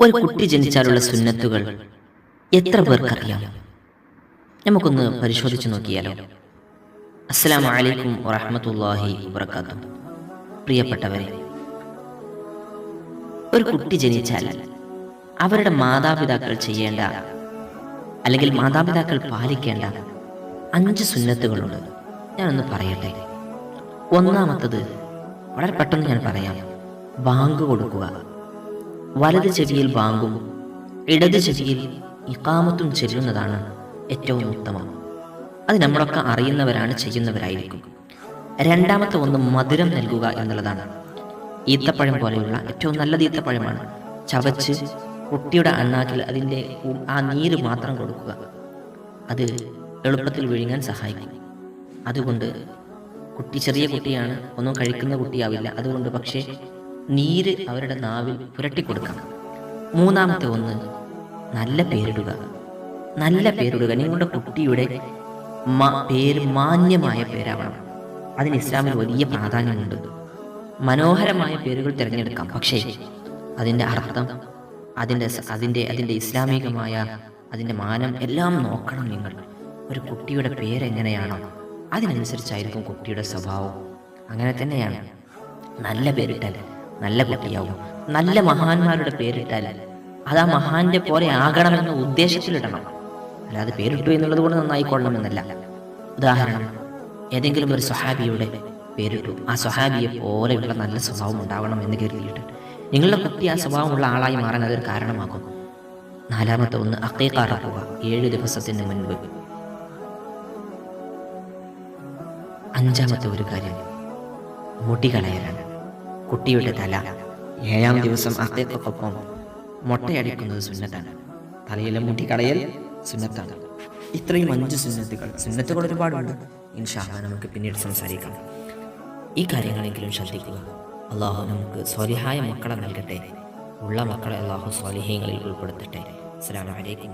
ഒരു കുട്ടി ജനിച്ചാലുള്ള സുന്നത്തുകൾ എത്ര പേർക്കറിയാം? നമുക്കൊന്ന് പരിശോധിച്ച് നോക്കിയാലോ? അസ്സലാമു വലൈക്കും വറഹമത്തല്ലാഹി വബറകാതുഹു. പ്രിയപ്പെട്ടവരെ ഒരു കുട്ടി ജനിച്ചാൽ അവരുടെ മാതാപിതാക്കൾ ചെയ്യേണ്ട അല്ലെങ്കിൽ മാതാപിതാക്കൾ പാലിക്കേണ്ട അഞ്ച് സുന്നത്തുകളുണ്ട്. ഞാനൊന്ന് പറയട്ടെ. ഒന്നാമത്തത് വളരെ പെട്ടെന്ന് ഞാൻ പറയാം ബാങ്ക് കൊടുക്കുക. വലത് ചെവിയിൽ ബാങ്കും ഇടത് ചെവിയിൽ ഇക്കാമത്തും ചെല്ലുന്നതാണ് ഏറ്റവും ഉത്തമം. അത് നമ്മളൊക്കെ അറിയുന്നവരാണ് ചെയ്യുന്നവരായിരിക്കും. രണ്ടാമത്തെ ഒന്ന് മധുരം നൽകുക എന്നുള്ളതാണ്. ഈത്തപ്പഴം പോലെയുള്ള ഏറ്റവും നല്ലത് ഈത്തപ്പഴമാണ്. ചവച്ച് കുട്ടിയുടെ അണ്ണാക്കിൽ അതിന്റെ ആ നീര് മാത്രം കൊടുക്കുക. അത് എളുപ്പത്തിൽ വിഴുങ്ങാൻ സഹായിക്കും. അതുകൊണ്ട് കുട്ടി ചെറിയ കുട്ടിയാണ് ഒന്നും കഴിക്കുന്ന കുട്ടിയാവില്ല. അതുകൊണ്ട് പക്ഷേ നീര് അവരുടെ നാവിൽ പുരട്ടിക്കൊടുക്കണം മൂന്നാമത്തെ ഒന്ന് നല്ല പേരിടുക. നല്ല പേരിടുക. നിങ്ങളുടെ കുട്ടിയുടെ പേര് മാന്യമായ പേരാവണം. അതിന് ഇസ്ലാമിൽ വലിയ പ്രാധാന്യമുണ്ട്. മനോഹരമായ പേരുകൾ തിരഞ്ഞെടുക്കാം. പക്ഷേ അതിന്റെ അർത്ഥം അതിന്റെ അതിന്റെ അതിന്റെ ഇസ്ലാമികമായ അതിന്റെ മാനം എല്ലാം നോക്കണം നിങ്ങൾ. ഒരു കുട്ടിയുടെ പേരെങ്ങനെയാണോ അതിനനുസരിച്ചായിരിക്കും കുട്ടിയുടെ സ്വഭാവം. അങ്ങനെ തന്നെയാണ്. നല്ല പേരിട്ടാൽ. നല്ല കുട്ടിയാവും. നല്ല മഹാന്മാരുടെ പേരിട്ടാൽ അത് ആ മഹാന്റെ പോലെ ആകണമെന്ന ഉദ്ദേശത്തിലിടണം. അല്ലാതെ പേരിട്ടു എന്നുള്ളത് കൊണ്ട് നന്നായിക്കൊള്ളണമെന്നല്ല. ഉദാഹരണം ഏതെങ്കിലും ഒരു സ്വഹാബിയുടെ പേരിട്ടു. ആ സ്വഹാബിയെ പോലെയുള്ള നല്ല സ്വഭാവം ഉണ്ടാവണം എന്ന് കരുതിയിട്ട് നിങ്ങളുടെ കുട്ടി ആ സ്വഭാവമുള്ള ആളായി മാറാൻ അതൊരു കാരണമാകും. നാലാമത്തെ ഒന്ന് അക്കേക്കാറാക്കുക ഏഴ് ദിവസത്തിന് മുൻപ്. അഞ്ചാമത്തെ ഒരു കാര്യം മുടി കളയലാണ്. കുട്ടിയുടെ തല. ഏഴാം ദിവസം അദ്ദേഹത്തോടൊപ്പം മുട്ടയടിക്കുന്നത് സുന്നത്താണ്. തലയിലെ മുട്ടി കളയൽ സുന്നത്താണ്. ഇത്രയും അഞ്ച് സുന്നത്തുകൾ സുന്നത്തുകൾ ഒരുപാടുണ്ട്. ഇൻഷാല്ല നമുക്ക് പിന്നീട് സംസാരിക്കാം. ഈ കാര്യങ്ങളെങ്കിലും ശ്രദ്ധിക്കുക. അള്ളാഹു നമുക്ക് സ്വലിഹായ മക്കളെ നൽകട്ടെ. ഉള്ള മക്കളെ അള്ളാഹു സ്വാലിഹ്യങ്ങളിൽ ഉൾപ്പെടുത്തട്ടെ. അസ്സാം വലൈക്കും